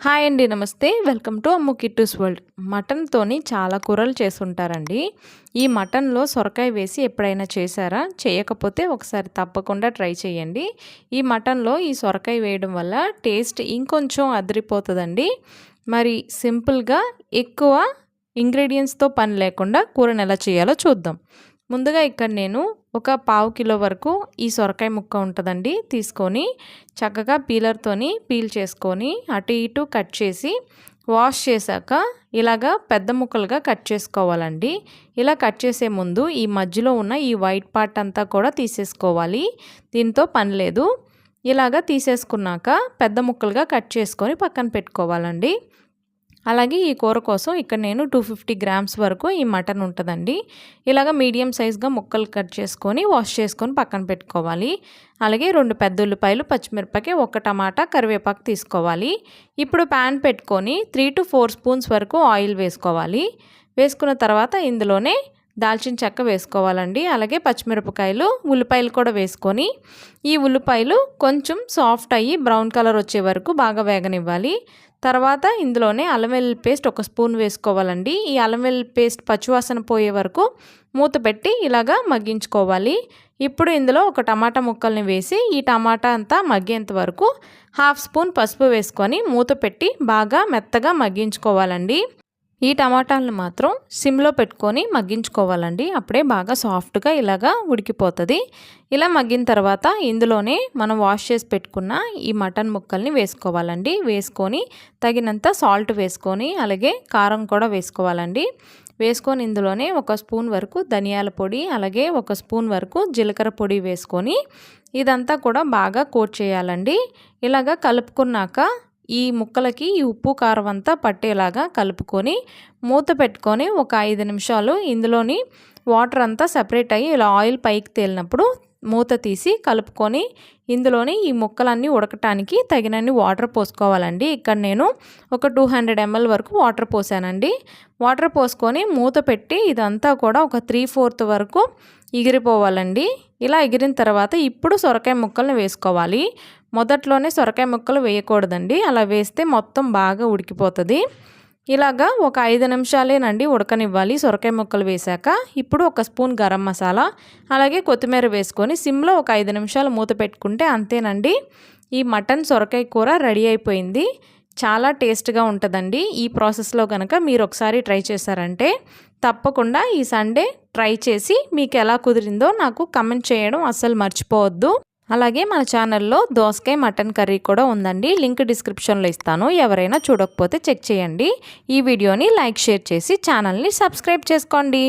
Hi అండి నమస్తే. Welcome to Ammu Kittus world. మటన్తోని చాలా కూరలు చేస్తుంటారండి. ఈ మటన్లో సొరకాయ వేసి ఎప్పుడైనా చేశారా? చేయకపోతే ఒకసారి తప్పకుండా ట్రై చేయండి. ఈ మటన్లో ఈ సొరకాయ వేయడం వల్ల టేస్ట్ ఇంకొంచెం అదిరిపోతుందండి. మరి సింపుల్గా ఎక్కువ ఇంగ్రీడియంట్స్తో పని లేకుండా కూరను ఎలా చేయాలో చూద్దాం. ముందుగా ఇక్కడ నేను ఒక పావు కిలో వరకు ఈ సొరకాయ ముక్క ఉంటుందండి. తీసుకొని చక్కగా పీలర్తోని పీల్ చేసుకొని అటు ఇటు కట్ చేసి వాష్ చేశాక ఇలాగా పెద్ద ముక్కలుగా కట్ చేసుకోవాలండి. ఇలా కట్ చేసే ముందు ఈ మధ్యలో ఉన్న ఈ వైట్ పార్ట్ అంతా కూడా తీసేసుకోవాలి. దీంతో పని లేదు. ఇలాగా తీసేసుకున్నాక పెద్ద ముక్కలుగా కట్ చేసుకొని పక్కన పెట్టుకోవాలండి. అలాగే ఈ కూర కోసం ఇక్కడ నేను టూ ఫిఫ్టీ గ్రామ్స్ వరకు ఈ మటన్ ఉంటుందండి. ఇలాగ మీడియం సైజ్గా ముక్కలు కట్ చేసుకొని వాష్ చేసుకొని పక్కన పెట్టుకోవాలి. అలాగే రెండు పెద్ద ఉల్లిపాయలు పచ్చిమిరపకాయ ఒక టమాటా కరివేపాకు తీసుకోవాలి. ఇప్పుడు ప్యాన్ పెట్టుకొని త్రీ టు ఫోర్ స్పూన్స్ వరకు ఆయిల్ వేసుకోవాలి. వేసుకున్న తర్వాత ఇందులోనే దాల్చిన చెక్క వేసుకోవాలండి. అలాగే పచ్చిమిరపకాయలు ఉల్లిపాయలు కూడా వేసుకొని ఈ ఉల్లిపాయలు కొంచెం సాఫ్ట్ అయ్యి బ్రౌన్ కలర్ వచ్చే వరకు బాగా వేగనివ్వాలి. తర్వాత ఇందులోనే అల్లం వెల్లుల్లి పేస్ట్ ఒక స్పూన్ వేసుకోవాలండి. ఈ అల్లం వెల్లుల్లి పేస్ట్ పచ్చివాసన పోయే వరకు మూత పెట్టి ఇలాగా మగ్గించుకోవాలి. ఇప్పుడు ఇందులో ఒక టమాటా ముక్కల్ని వేసి ఈ టమాటా అంతా మగ్గేంత వరకు హాఫ్ స్పూన్ పసుపు వేసుకొని మూత పెట్టి బాగా మెత్తగా మగ్గించుకోవాలండి. ఈ టమాటాలను మాత్రం సిమ్లో పెట్టుకొని మగ్గించుకోవాలండి. అప్పుడే బాగా సాఫ్ట్గా ఇలాగా ఉడికిపోతుంది. ఇలా మగ్గిన తర్వాత ఇందులోనే మనం వాష్ చేసి పెట్టుకున్న ఈ మటన్ ముక్కల్ని వేసుకోవాలండి. వేసుకొని తగినంత సాల్ట్ వేసుకొని అలాగే కారం కూడా వేసుకోవాలండి. వేసుకొని ఇందులోనే ఒక స్పూన్ వరకు ధనియాల పొడి అలాగే ఒక స్పూన్ వరకు జీలకర్ర పొడి వేసుకొని ఇదంతా కూడా బాగా కోట్ చేయాలండి. ఇలాగా కలుపుకున్నాక ఈ ముక్కలకి ఈ ఉప్పు కారం అంతా పట్టేలాగా కలుపుకొని మూత పెట్టుకొని ఒక ఐదు నిమిషాలు ఇందులోని వాటర్ అంతా సపరేట్ అయ్యి ఇలా ఆయిల్ పైకి తేలినప్పుడు మూత తీసి కలుపుకొని ఇందులోని ఈ ముక్కలన్నీ ఉడకటానికి తగినన్ని వాటర్ పోసుకోవాలండి. ఇక్కడ నేను ఒక two hundred M L water పోసానండి. Water పోసుకొని మూత పెట్టి ఇదంతా కూడా ఒక త్రీ ఫోర్త్ వరకు ఎగిరిపోవాలండి ఇలా ఎగిరిన తర్వాత ఇప్పుడు సొరకాయ ముక్కల్ని వేసుకోవాలి. మొదట్లోనే సొరకాయ ముక్కలు వేయకూడదండి. అలా వేస్తే మొత్తం బాగా ఉడికిపోతుంది. ఇలాగా ఒక ఐదు నిమిషాలేనండి ఉడకనివ్వాలి సొరకాయ ముక్కలు వేశాక. ఇప్పుడు ఒక స్పూన్ గరం మసాలా అలాగే కొత్తిమీర వేసుకొని సిమ్లో ఒక ఐదు నిమిషాలు మూత పెట్టుకుంటే అంతేనండి. ఈ మటన్ సొరకాయ కూర రెడీ అయిపోయింది. చాలా టేస్ట్గా ఉంటుందండి. ఈ ప్రాసెస్లో కనుక మీరు ఒకసారి ట్రై చేశారంటే తప్పకుండా ఈ సండే ట్రై చేసి మీకు ఎలా కుదిరిందో నాకు కమెంట్ చేయడం అస్సలు మర్చిపోవద్దు. అలాగే మన ఛానల్లో దోసకాయ మటన్ కర్రీ కూడా ఉందండి. లింక్ డిస్క్రిప్షన్లో ఇస్తాను. ఎవరైనా చూడకపోతే చెక్ చేయండి. ఈ వీడియోని లైక్ షేర్ చేసి ఛానల్ని సబ్స్క్రైబ్ చేసుకోండి.